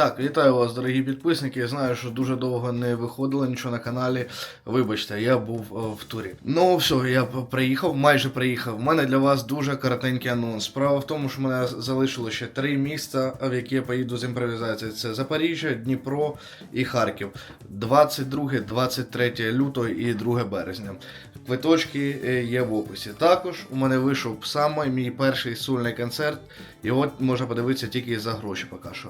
Так, вітаю вас, дорогі підписники. Я знаю, що дуже довго не виходило нічого на каналі. Вибачте, я був е, в турі. Ну все, я приїхав, майже приїхав. У мене для вас дуже коротенький анонс. Справа в тому, що мене залишило ще три міста, в які я поїду з імпровізації. Це Запоріжжя, Дніпро і Харків. 22, 23 лютого і 2 березня. Квиточки е, є в описі. Також у мене вийшов саме мій перший сольний концерт. І от можна подивитися тільки за гроші поки що.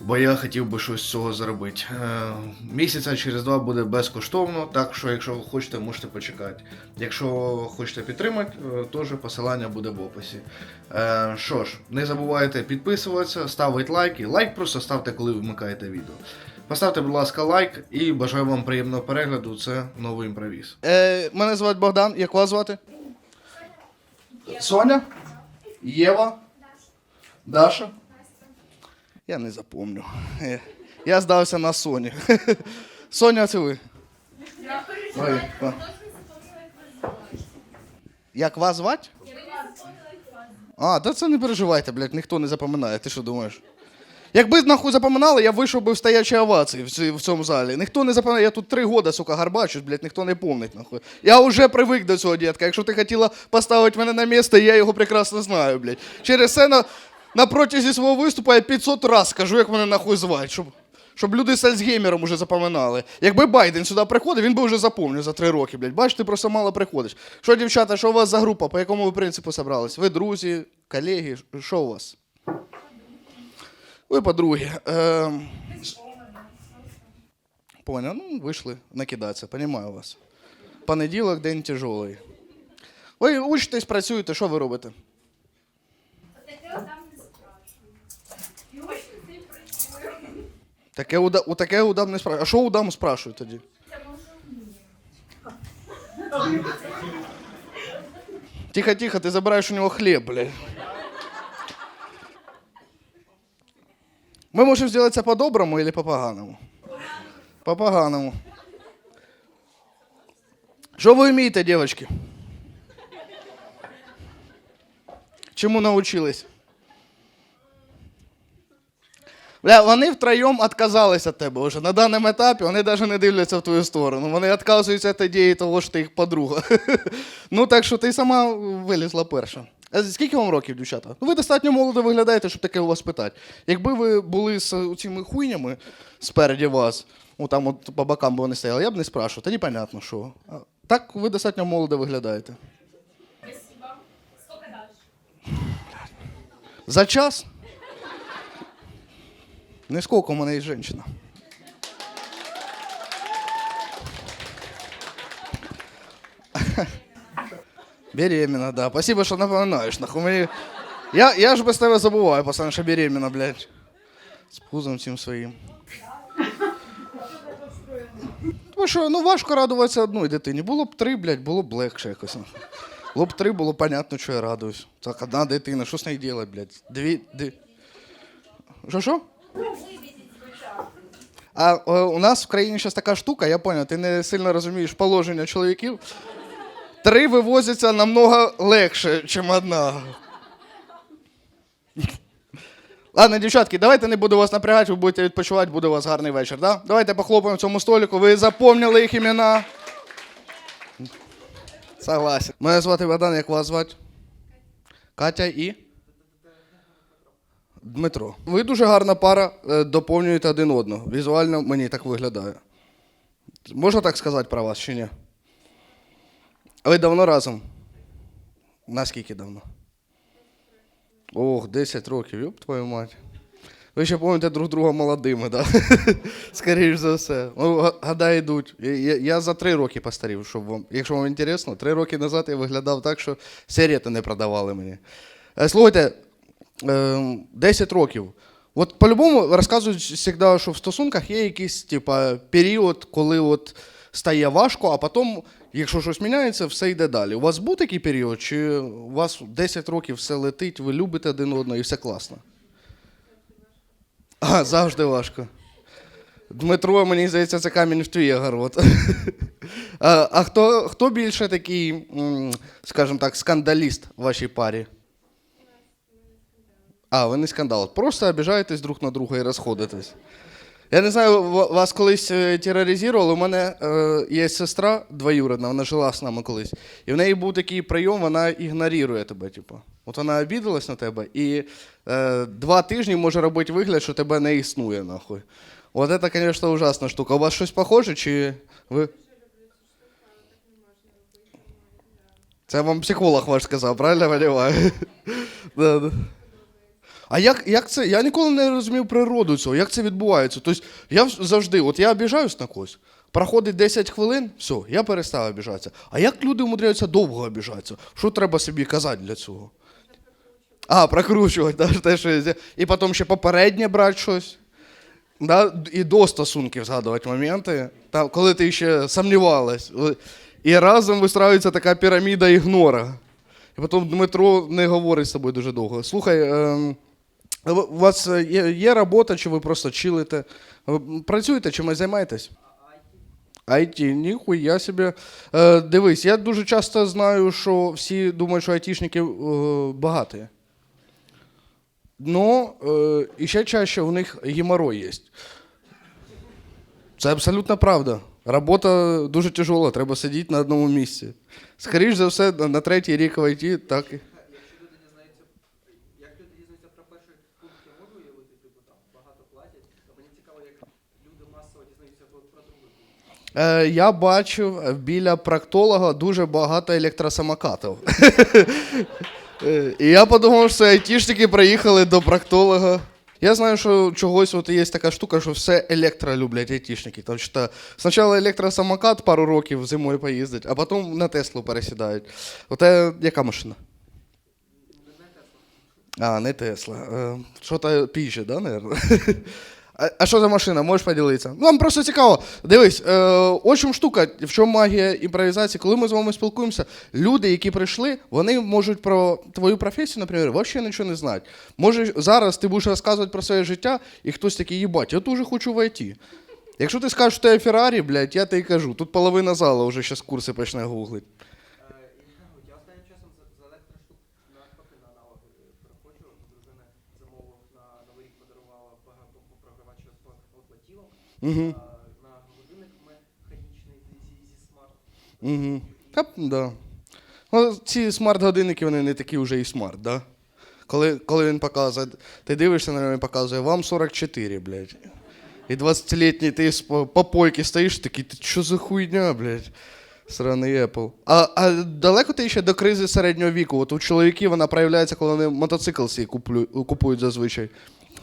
Бо я хотів би щось з цього зробити. Е, місяця через два буде безкоштовно, так що, якщо ви хочете, можете почекати. Якщо хочете підтримати, е, теж посилання буде в описі. Е, що ж, не забувайте підписуватися, ставити лайки. Лайк просто ставте, коли вмикаєте відео. Поставте, будь ласка, лайк і бажаю вам приємного перегляду. Це новий імпровіз. Е, мене звати Богдан. Як вас звати? Соня? Єва? Даша? Я не запомню. Е, Я здався на Соні. Соня, це ви? Ой, а. Як вас звати? А, та це не переживайте, блядь, ніхто не запам'ятає, ти що думаєш? Якби нахуй запам'ятали, я вийшов би в стоячій овації в, цьому залі. Ніхто не запам'ятає, я тут три года, сука, гарбачусь, блядь, ніхто не помнить, нахуй. Я вже привик до цього, дітка. Якщо ти хотіла поставити мене на місце, я його прекрасно знаю, блядь. Через це на, протязі свого виступу я 500 раз скажу, як мене нахуй звати, щоб, щоб люди з Альцгеймером уже запам'ятали. Якби Байден сюди приходив, він би вже запомнив за три роки, блядь. Бачиш, ти просто мало приходиш. Що, дівчата, що у вас за група? По якому ви принципу собрались? Ви друзі, колеги, що у вас? Ви подруги. Ем... Понял, ну вийшли накидатися, понимаю вас. Понеділок день тяжелий. Ви учитесь, працюєте, що ви робите? Таке там не спрашиваю. І ось ти працює. Таке уда... у таке удам не спрашують. А що удам спрашують тоді? Тихо, тихо, ти забираєш у нього хліб, блядь. Ми можемо зробити це по-доброму или по-поганому? По-поганому. Що ви вмієте, дівчатки? Чому навчились? Бля, вони втроєм відказалися від тебе вже. На даному етапі вони навіть не дивляться в твою сторону. Вони відказуються від ідеї того, що ти їх подруга. ну так що ти сама вилізла перша. А скільки вам років, дівчата? Ну, ви достатньо молодо виглядаєте, щоб таке у вас питати. Якби ви були з цими хуйнями спереді вас, ну там от по бокам би вони стояли, я б не спрашував, тоді понятно, що. А так ви достатньо молодо виглядаєте. За час? Не сколько у мене є жінка. Беременна, да. Спасибо, що напоминаєш. Нахуй мені... Я, я ж без тебе забуваю, пацан, що беременна, блядь. З пузом цим своїм. Тому що, ну важко радуватися одній дитині. Було б три, блядь, було б легше якось. нахуй. Було б три, було понятно, що я радуюсь. Так, одна дитина, що з нею робити, блядь? Дві. Дві. А е, у нас в країні зараз така штука, я понял, ти не сильно розумієш положення чоловіків. Три вивозяться намного легше, ніж одна. Ладно, дівчатки, давайте не буду вас напрягати, ви будете відпочивати, буде у вас гарний вечір. Да? Давайте похлопаємо цьому столику. Ви запомнили їх імена. Согласен. Мене звати Богдан, як вас звати? Катя і? Дмитро. Ви дуже гарна пара, е, доповнюєте один одного. Візуально мені так виглядає. Можна так сказати про вас чи ні? Ви давно разом? Наскільки давно? Ох, 10 років, юб твою мать. Ви ще пам'ятаєте друг друга молодими, так? Да? Скоріше за все. Ну, га- йдуть. Я, я, за три роки постарів, щоб вам. Якщо вам інтересно, три роки назад я виглядав так, що сигарети не продавали мені. Е, Слухайте, 10 років. От по-любому розказують завжди, що в стосунках є якийсь типа, період, коли от стає важко, а потім, якщо щось міняється, все йде далі. У вас був такий період, чи у вас 10 років все летить, ви любите один одного і все класно? А, завжди важко. Дмитро, мені здається, це камінь в твій огород. а а хто, хто більше такий, скажімо так, скандаліст в вашій парі? А, ви не скандал. Просто обіжаєтесь друг на друга і розходитесь. Я не знаю, вас колись е, тероризували. У мене е, є сестра двоюродна, вона жила з нами колись. І в неї був такий прийом, вона ігнорує тебе. Типу. От вона обідалась на тебе, і е, два тижні може робити вигляд, що тебе не існує, нахуй. От це, звісно, ужасна штука. У вас щось похоже, чи ви. Це вам психолог ваш сказав, правильно. А як, як це? Я ніколи не розумів природу цього, як це відбувається. Тобто я завжди, от я обіжаюсь на когось, проходить 10 хвилин, все, я перестав обіжатися. А як люди умудряються довго обіжатися? Що треба собі казати для цього? А, прокручувати, да, те, що і потім ще попереднє брати щось. Да, і до стосунків згадувати моменти, там, коли ти ще сумнівалась. І разом вистраюється така піраміда ігнора. І потім Дмитро не говорить з тобою дуже довго. Слухай, ем, у вас е, є, є робота, чи ви просто чилите? Ви працюєте, чимось займаєтесь? IT, ніхуя собі. Е, дивись, я дуже часто знаю, що всі думають, що айтішники е, багаті. Но е, і ще чаще у них геморрой є. Це абсолютно правда. Робота дуже тяжела, треба сидіти на одному місці. Скоріше за все, на третій рік в ІТ так. і- Якщо люди дізнаються, як люди дізнаються про перший пункт, я можу уявити, типу там багато платять. А мені цікаво, як люди масово дізнаються про, про другий пункт. Е, я бачив е, біля проктолога дуже багато електросамокатів. Е, І я подумав, що айтішники приїхали до проктолога. Я знаю, що чогось от є така штука, що все електро люблять айтішники. Тому що спочатку електросамокат пару років зимою поїздить, а потім на Теслу пересідають. Оте яка машина? А, не Тесла. Е, Що-то піже, да, наверное? А, що за машина? Можеш поділитися? Ну, нам просто цікаво. Дивись, е, ось штука, в чому магія імпровізації. Коли ми з вами спілкуємося, люди, які прийшли, вони можуть про твою професію, наприклад, взагалі нічого не знають. Може, зараз ти будеш розказувати про своє життя, і хтось такий, їбать, я дуже хочу в ІТ. Якщо ти скажеш, що ти Феррарі, блядь, я тобі кажу. Тут половина зала вже зараз курси почне гуглити. Е, і, я останнім часом за, за електроштук навпаки на аналоги е, переходжу. У дружини замовив на Новий рік подарувала багато програвач оплатілок. Угу. На годинник механічний зі, смарт. Угу. Та, да. Ну, ці смарт-годинники, вони не такі вже і смарт, да? Коли, коли він показує, ти дивишся на нього, він показує, вам 44, блядь. І 20-літній ти з по- попойки стоїш, такий, ти що за хуйня, блядь? Сраний Apple. А, а далеко ти ще до кризи середнього віку? От у чоловіків вона проявляється, коли вони мотоцикл свій куплю, купують зазвичай.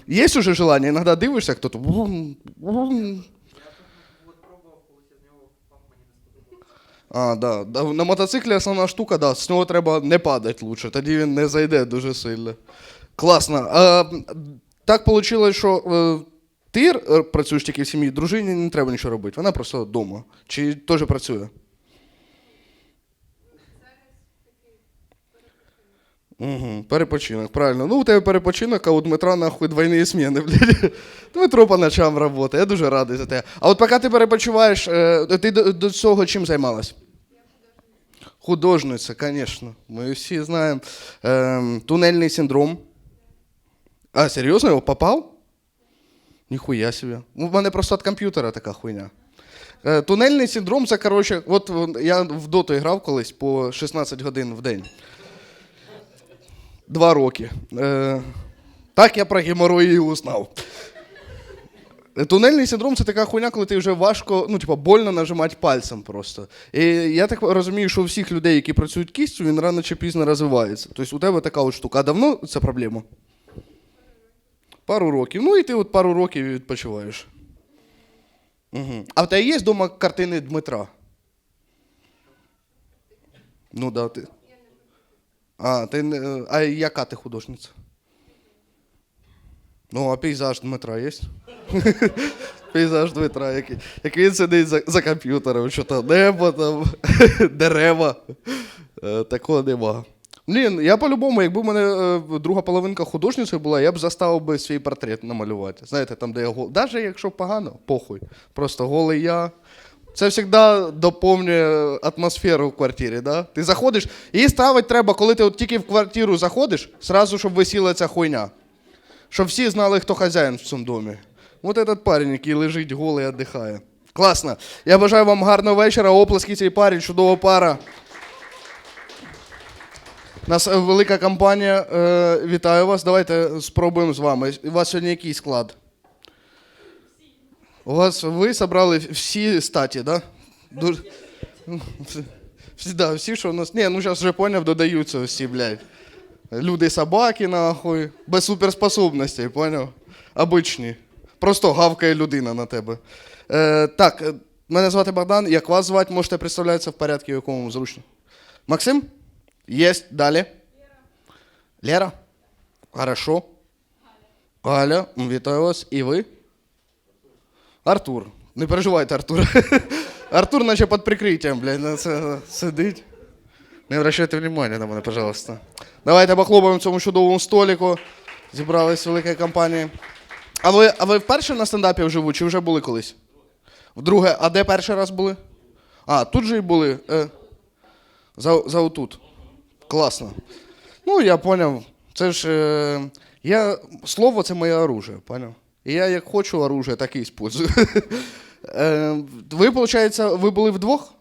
Є уже желання, іноді дивишся, хто то. вум, вум. От пробував, колись нього впав, не сподобалося. А, да. На мотоциклі основна штука, да, з нього треба не падати лучше, тоді він не зайде дуже сильно. Класно. А, так вийшло, що е, ти працюєш тільки в сім'ї, дружині не треба нічого робити, вона просто вдома. Чи теж працює? Угу, перепочинок, правильно. Ну, у тебе перепочинок, а у Дмитра нахуй двойні зміни, блядь. Дмитро по ночам працює, я дуже радий за тебе. А от поки ти перепочиваєш, е, ти до, цього чим займалась? Художниця, звісно. Ми всі знаємо. Ем, тунельний синдром. А, серйозно, його попав? Ніхуя собі. У мене просто від комп'ютера така хуйня. Е, тунельний синдром це, коротше, от я в доту грав колись по 16 годин в день. Два роки. Е, так я про геморрой і узнав. Е, Тунельний синдром це така хуйня, коли ти вже важко, ну, типа, больно нажимати пальцем просто. І я так розумію, що у всіх людей, які працюють кістю, він рано чи пізно розвивається. Тобто у тебе така от штука. А давно це проблема? Пару років. Ну і ти от пару років відпочиваєш. Угу. А в тебе є вдома картини Дмитра? Ну да, ти. А, ти не. А яка ти художниця? Ну, а пейзаж Дмитра є? пейзаж Дмитра, який, як він сидить за, за комп'ютером, що там небо, там, дерева. Е, такого нема. Блін, я по-любому, якби в мене е, друга половинка художницею була, я б заставив би свій портрет намалювати. Знаєте, там, де я голий. Навіть якщо погано, похуй. Просто голий я. Це завжди доповнює атмосферу в квартирі. Да? Ти заходиш, її ставити треба, коли ти от тільки в квартиру заходиш, зразу, щоб висіла ця хуйня. Щоб всі знали, хто хазяїн в цьому домі. От этот парень, який лежить голий віддихає. Класно. Я бажаю вам гарного вечора, оплески цій парі, чудова пара. Нас е, велика компанія. Е, вітаю вас. Давайте спробуємо з вами. У вас сьогодні який склад? У вас ви зібрали всі статі, да? Дуже... Всі, да, всі, що у нас. Ні, ну зараз вже поняв, додаються всі, блядь. Люди собаки, нахуй. Без суперспособностей, поняв? Обичні. Просто гавкає людина на тебе. Е, так, е, мене звати Богдан. Як вас звати, можете представлятися в порядку, якому вам зручно. Максим? Єсть. Далі. Лера? Хорошо. Галя, м, вітаю вас. І ви? Артур. Не переживайте, Артур. Артур, наче під прикриттям, блядь, це сидить. Не обращайте внимания на мене, пожалуйста. Давайте похлопаємо цьому чудовому столику. Зібрались велика компанія. А ви, а ви вперше на стендапі вживу, чи вже були колись? Вдруге, а де перший раз були? А, тут же і були. Е, за, за отут. Класно. Ну, я поняв. Це ж. Е, я, слово це моє оружие, поняв? Я як хочу оружие, так і использую. Е, ви, виходить, ви були вдвох?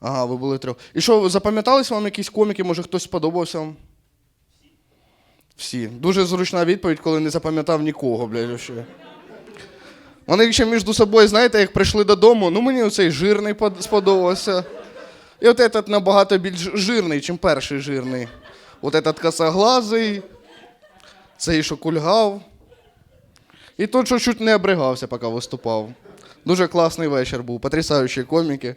Ага, ви були трьох. І що, запам'ятались вам якісь коміки, може хтось сподобався вам? Всі. Дуже зручна відповідь, коли не запам'ятав нікого, блядь, вообще. Вони ще між собою, знаєте, як прийшли додому, ну мені оцей жирний сподобався. І от этот набагато більш жирний, ніж перший жирний. От этот косоглазий, цей, що кульгав. І той, що чуть не обригався, поки виступав. Дуже класний вечір був, потрясаючі коміки.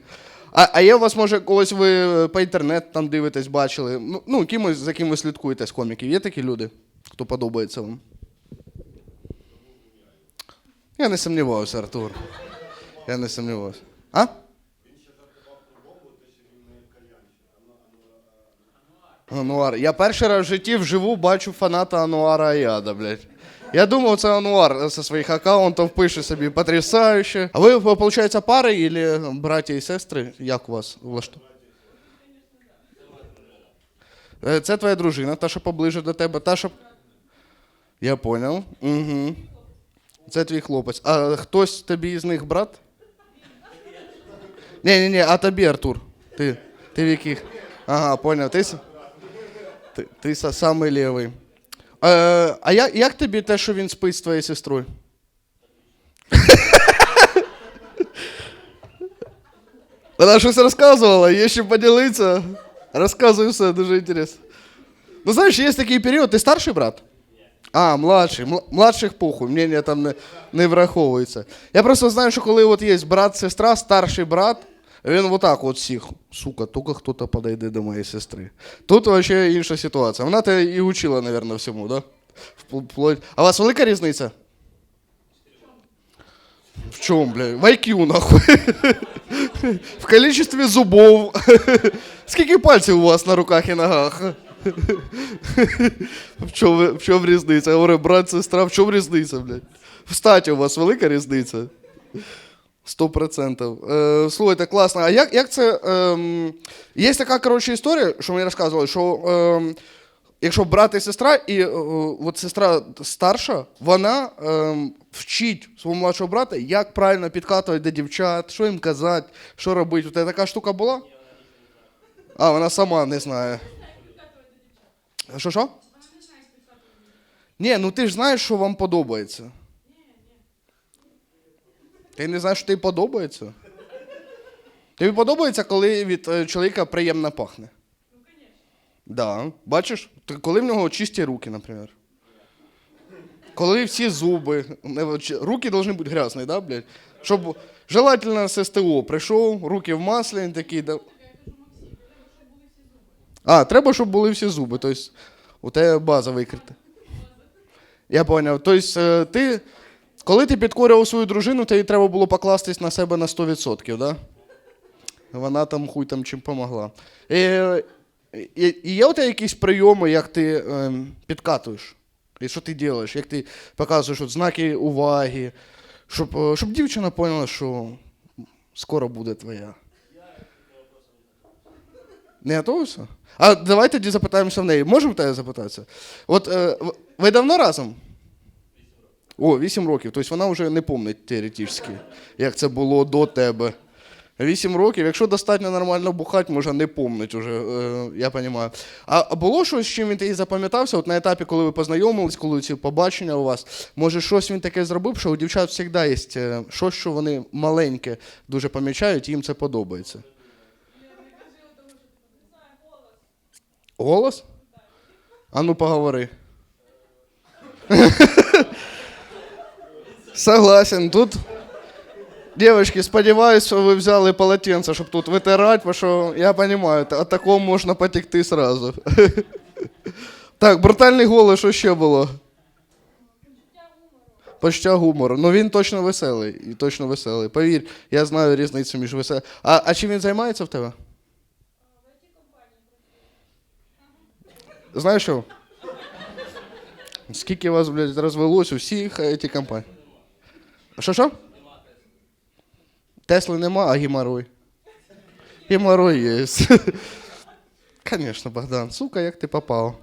А, а є у вас, може, когось ви по інтернет там дивитесь, бачили? Ну, ну кимось, за ким ви слідкуєте з коміків. Є такі люди, хто подобається вам? Я не сумніваюся, Артур. Я не сумніваюся. А? Ануар. Я перший раз в житті вживу бачу фаната Ануара Аяда, блядь. Я думав, це Ануар зі своїх аккаунтів пише собі потрясающе. А ви, виходить, пари або браті і сестри? Як у вас влаштовує? Е, Це твоя дружина, та, що поближе до тебе, та, що. Я поняв. Угу. Це твій хлопець. А хтось тобі з них брат? Ні, ні, ні, а тобі, Артур. Ти, ти в яких? Ага, поняв. Ти, ти, ти самий лівий. Е, а як, як тобі те, що він спить з твоєю сестрою? Вона щось розказувала, є ще поділитися. Розказуй все, дуже інтересно. Ну, знаєш, є такий період, ти старший брат? А, младший. Младших похуй, мнення там не, не враховується. Я просто знаю, що коли от є брат, сестра, старший брат, він вот так от всіх, сука, тільки хтось підійде до моєї сестри. Тут вообще інша ситуація. Вона тебе і учила, мабуть, всьому, да? Вплоть- А у вас велика різниця? В чому, бля? В IQ, нахуй. В количестве зубов. Скільки пальців у вас на руках і ногах? В чому, в чому різниця? Я говорю, брат, сестра, в чому різниця, блядь? В статі у вас велика різниця? Сто процентів. Е, слухайте, класно. А як, як це. ем, є така коротша історія, що мені розказували, що ем, якщо брат і сестра, і е, от сестра старша, вона ем, вчить свого младшого брата, як правильно підкатувати до дівчат, що їм казати, що робити. У тебе така штука була? А, вона сама не знає. Що що? Ні, ну ти ж знаєш, що вам подобається. Ти не знаєш, що тобі подобається? Тобі подобається, коли від е, чоловіка приємно пахне? Ну, звісно. Да. Бачиш, коли в нього чисті руки, наприклад. Коли всі зуби, руки повинні бути грязні, да, блядь? Щоб желательно з СТО прийшов, руки в маслі, такий. Да... А, треба, щоб були всі зуби. Тобто у тебе база викрита. Я зрозумів. Тобто е, ти, коли ти підкорював свою дружину, тобі треба було покластись на себе на 100%, да? Вона там хуй там чим помогла. І, і, і є у тебе якісь прийоми, як ти ем, підкатуєш? І що ти робиш? Як ти показуєш от знаки уваги, щоб, е, щоб дівчина поняла, що скоро буде твоя. Не готовився? А давай тоді запитаємося в неї. Можемо тебе запитатися? От е, ви давно разом? О, 8 років. Тобто вона вже не пам'ятає теоретично, як це було до тебе. 8 років, якщо достатньо нормально бухати, може не помнить уже, е, я розумію. А було щось, з чим він тобі запам'ятався? От на етапі, коли ви познайомились, коли ці побачення у вас, може щось він таке зробив, що у дівчат завжди є е, щось, що вони маленьке дуже помічають, і їм це подобається. Голос? А ну поговори. Согласен, тут. Девочки, сподіваюсь, що ви взяли полотенце, щоб тут витирати, бо що я розумію, от такого можна потекти сразу. Так, брутальний голос, що ще було? Почуття гумору. Ну він точно веселий. І точно веселий. Повір, я знаю різницю між веселим. А, а чим він займається в тебе? Знаєш що? Скільки вас, блядь, розвелось у всіх ці компаній? Що що? Тесли нема, а геморрой. Геморрой є. Конечно, Богдан. Сука, як ти попав.